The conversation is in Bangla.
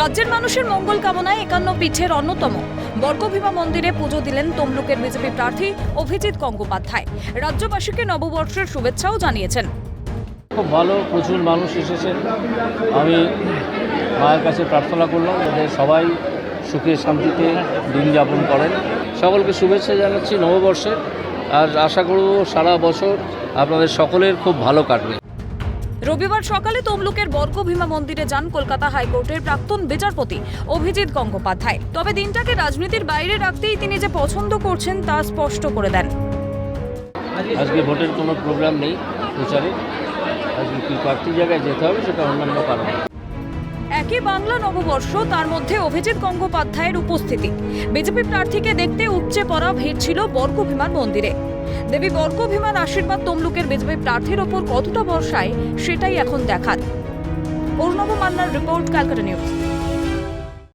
রাজ্যের মানুষের মঙ্গল কামনায় একান্ন পীঠের অন্যতম। বর্গভীমা মন্দিরে পুজো দিলেন তমলুকের বিজেপি প্রার্থী অভিজিৎ গঙ্গোপাধ্যায়। রাজ্যবাসীকে নববর্ষের শুভেচ্ছাও জানিয়েছেন। খুব ভালো, প্রচুর মানুষ এসেছেন আমি মায়ের কাছে প্রার্থনা করলাম যাতে সবাই সুখে শান্তিতে দিন যাপন করেন। সকলকে শুভেচ্ছা জানাচ্ছি নববর্ষে। আর আশা করব সারা বছর আপনাদের সকলের খুব ভালো কাটবে। রবিবার সকালে তমলুকের বর্গভীমা মন্দিরে যান কলকাতা হাইকোর্টের প্রাক্তন বিচারপতি অভিজিৎ গঙ্গোপাধ্যায়। তবে দিনটাকে রাজনীতির বাইরে রাখতেই তিনি যে পছন্দ করছেন তা স্পষ্ট করে দেন। আজকে ভোটের কোনো প্রোগ্রাম নেই প্রচারে। আজকে কি কয়েকটি জায়গায় যেতে হবে সেটা অন্যান্য কারণে। একই বাংলা নববর্ষ তার মধ্যে অভিজিৎ গঙ্গোপাধ্যায়ের উপস্থিতি। বিজেপি প্রার্থীকে দেখতে উপচে পড়া ভিড় ছিল বর্গভীমান মন্দিরে। দেবী বর্গভীমান আশীর্বাদ তমলুকের বিজেপি প্রার্থীর ওপর কতটা বর্ষায় সেটাই এখন দেখার। অর্ণব মান্নার রিপোর্ট, ক্যালকাটা নিউজ।